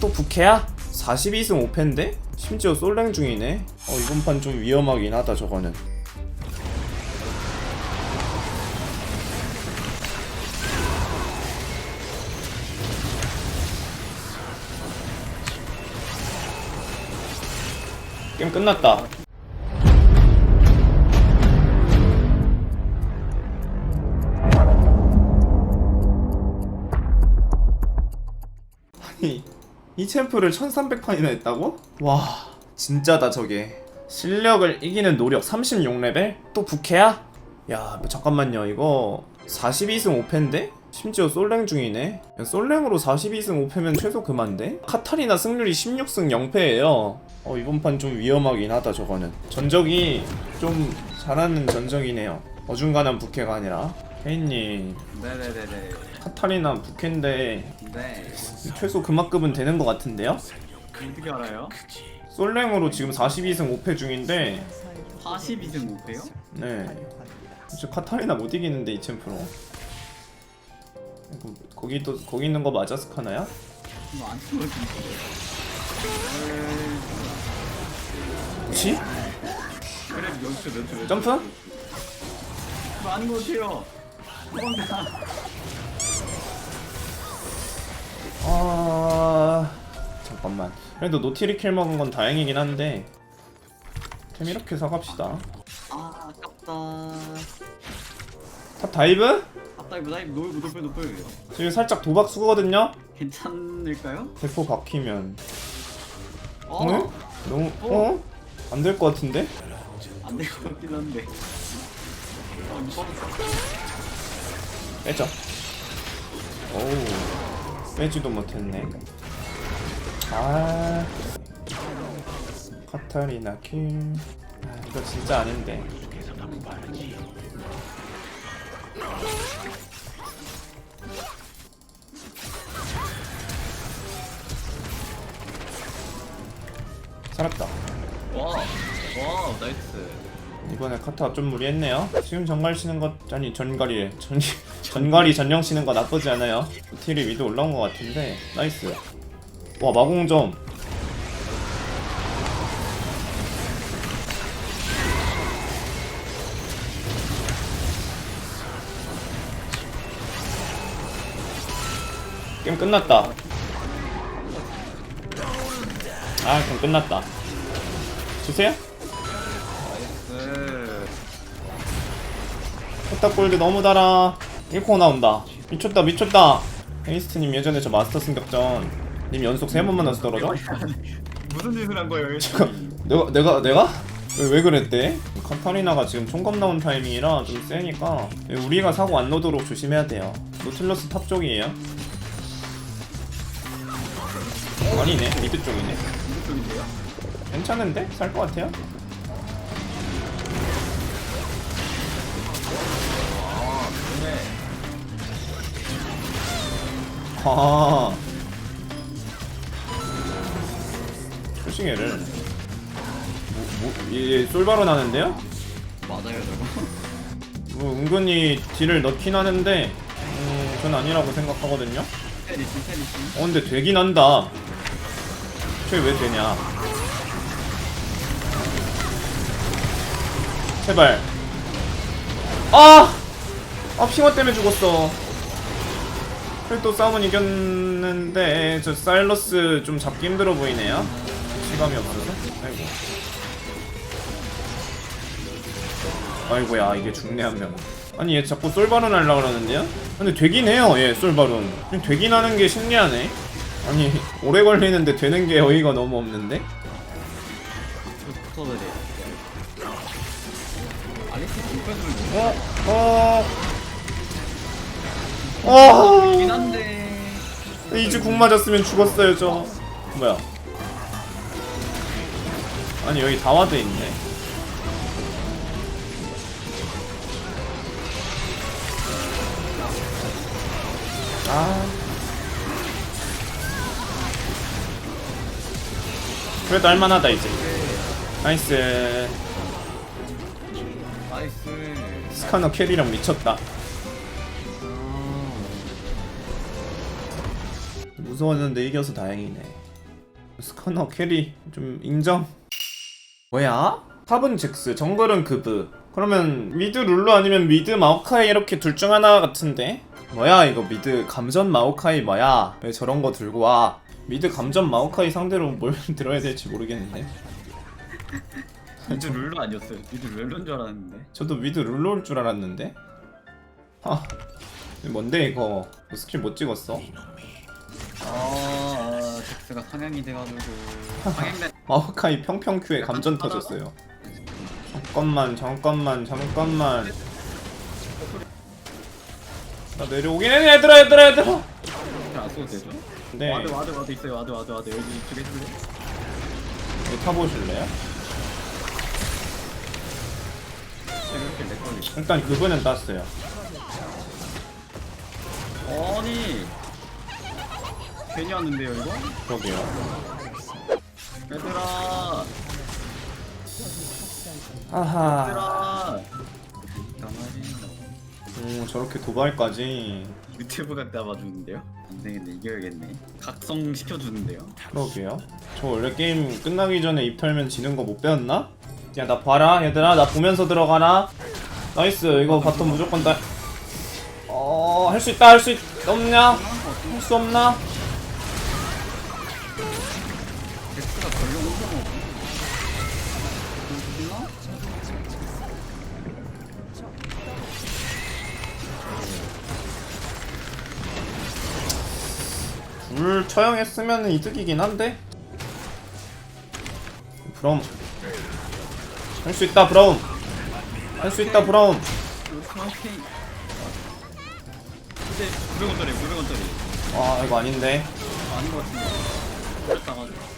또 부캐야? 42승 5패인데? 심지어 솔랭 중이네 어 이번 판 좀 위험하긴 하다 저거는 게임 끝났다 이 챔프를 1300판이나 했다고? 와 진짜다 저게 실력을 이기는 노력 36레벨? 또 부캐야? 야뭐 잠깐만요 이거 42승 5패인데? 심지어 솔랭 중이네 야, 솔랭으로 42승 5패면 최소 그만데? 카타리나 승률이 16승 0패예요 어 이번 판 좀 위험하긴 하다 저거는 전적이 좀 잘하는 전적이네요 어중간한 부캐가 아니라 혜인님 네네네네. 카타리나 부캐인데 네. 최소 금화급은 되는 것 같은데요? 어떻게 알아요? 솔랭으로 지금 42승 5패 중인데 42승 못해요? 네 진짜 카타리나 못 이기는데 이 챔프로 이거 거기 또 거기 있는 거 맞아 스카나야? 이거 안 틀어지는데. 그치? 그래 연출 연출. 점프? 아닌 것 같아요. 도망가. 아 잠깐만 그래도 노티리 킬 먹은 건 다행이긴 한데 템 이렇게 사갑시다 아 아깝다. 탑 다이브? 앞다이브 다이브 노이브 노플 노플. 지금 살짝 도박 수거든요? 괜찮을까요? 대포 박히면 어? 어? 너무 어? 안 될 것 같은데? 안될 것 같긴 한데. 어, 이거 빼죠. 오우 빼지도 못했네. 아 카타리나 킬. 아 이거 진짜 아닌데. 살았다. 와, 와, 나이스. 이번에 카타 좀 무리했네요. 지금 전갈 치는 것 아니 전갈이래. 전 전갈이 전령 치는 거 나쁘지 않아요. 딜이 위도 올라온 것 같은데 나이스. 와 마공점. 게임 끝났다. 아 그럼 끝났다. 주세요. 나이스. 포탑 골드 너무 달아 1코 나온다 미쳤다 미쳤다 헤이스트님 예전에 저 마스터 승격전 님 연속 3번 만 나서 떨어져? 무슨 짓을 한 거예요? 내가 내가 내가? 왜, 왜 그랬대? 카타리나가 지금 총검 나온 타이밍이라 좀 세니까 우리가 사고 안 넣도록 조심해야 돼요 노틸러스 탑 쪽이에요 아니네 미드 쪽이네? 괜찮은데? 살 것 같아요? 아 초싱해를 뭐, 뭐, 얘 솔바로 나는데요? 맞아요 저거. 뭐 은근히 딜을 넣긴 하는데 음, 전 아니라고 생각하거든요 테니스 테니스. 어 근데 되긴 한다 쟤왜 되냐 제발 아! 아 핑화 때문에 죽었어 그래도 싸움은 이겼는데 저 사일러스 좀 잡기 힘들어 보이네요. 시감이 없어서? 아이고. 아이고야 이게 죽네 한명 아니 얘 자꾸 솔바론 하려고 그러는데요? 근데 되긴 해요 얘 솔바론 되긴 하는 게 신기하네. 아니 오래 걸리는데 되는 게 어이가 너무 없는데? 아리스 불펜을 어? 어? 긴 어? 한데. 이제 궁 맞았으면 죽었어요 저 뭐야 아니 여기 다 와드 있네 아 그래도 할만하다 이제 나이스 나이스. 스카너 캐리랑 미쳤다 무서웠는데 이겨서 다행이네. 스커너 캐리 좀 인정? 뭐야? 탑은 잭스 정글은 그브 그러면 미드 룰루 아니면 미드 마오카이 이렇게 둘 중 하나 같은데? 뭐야 이거 미드 감전 마오카이 뭐야? 왜 저런 거 들고 와? 미드 감전 마오카이 상대로 뭘 들어야 될지 모르겠는데? 미드 룰루 아니었어요. 미드 룰루인 줄 알았는데. 저도 미드 룰루일 줄 알았는데? 아 뭔데 이거? 뭐 스킬 못 찍었어? 아, 아 잭스가 상향이 돼가지고 상향된. 마오카이 평평 큐에 감전 터졌어요 잠깐만 잠깐만 잠깐만 나 내려오긴 해 얘들아 얘들아 얘들아 안 써도 되죠? 네 와드 와드 와드 있어요. 와드 와드 와드 여기 이쪽에 해줄래? 이거 타보실래요? 이렇게 내 걸리. 일단 그분은 땄어요 아니 괜히 왔는데요 이거? 그러게요 얘들아 아하 얘들아 음 저렇게 도발까지 유튜브 갖다 봐주는데요? 안 되겠네 이겨야겠네 각성 시켜주는데요? 그러게요 저 원래 게임 끝나기 전에 입 털면 지는 거 못 배웠나? 야 나 봐라 얘들아 나 보면서 들어가나 나이스 이거 바텀 무조건 따 어... 할 수 있다 할 수 있... 없냐? 할 수 없나? 불 처형했으면 이득이긴 한데. 브라움 할 수 있다 브라움 할 수 있다 브라움 오케이 근데 900원짜리 900원짜리 아 이거 아닌데. 아닌 것 같은데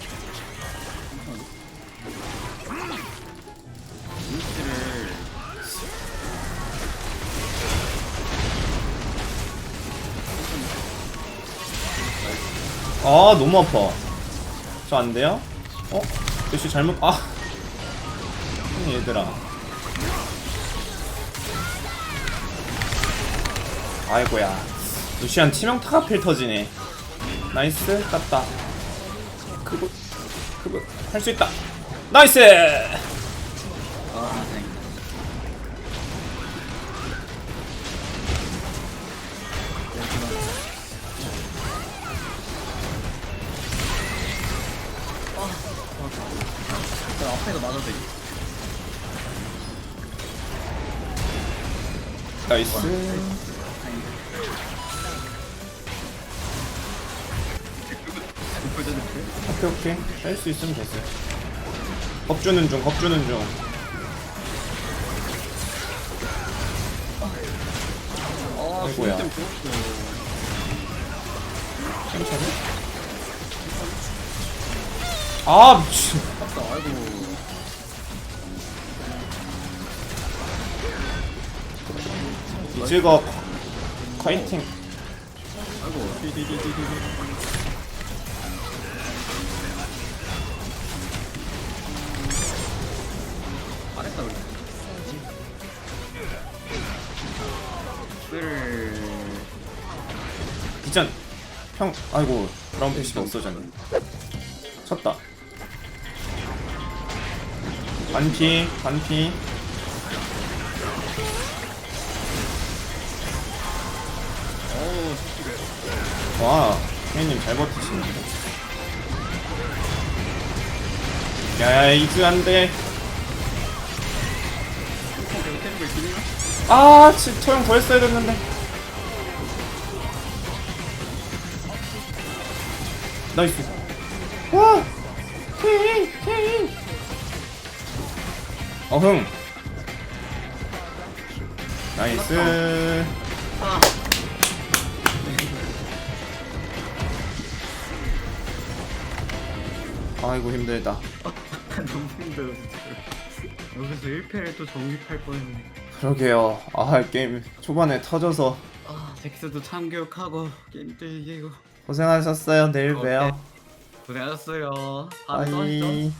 아 너무 아파. 저 안돼요? 어? 역시 잘못 아. 얘들아. 아이고야. 루시안 치명타가 필 터지네. 나이스 땄다. 그거 그거 할 수 있다. 나이스 나이스? 오케이 오케이 할 수 있으면 됐어요 겁주는 중 겁주는 중 아, 아이고야. 괜찮아? 아 미친 아이고. 제가 화이팅 아이고, 디디디디디. 잘했다, 우리. 를 이전 형 아이고 브라운 패시가 없어졌네 쳤다 반피 반피 와 형님 잘 버티시는데? 야야 이즈 있긴 해요. 아 치, 토형 더 했어야 됐는데. 나이스. 와 케인 케인. 어흥 나이스 아이고 힘들다. 너무 힘들어 진짜. 여기서 1패를 또 정립할 뻔했네. 그러게요. 아 게임 초반에 터져서. 아 잭스도 참교육하고 게임도 이기고. 고생하셨어요. 내일 오케이. 봬요. 고생하셨어요. 또 하시죠. 바이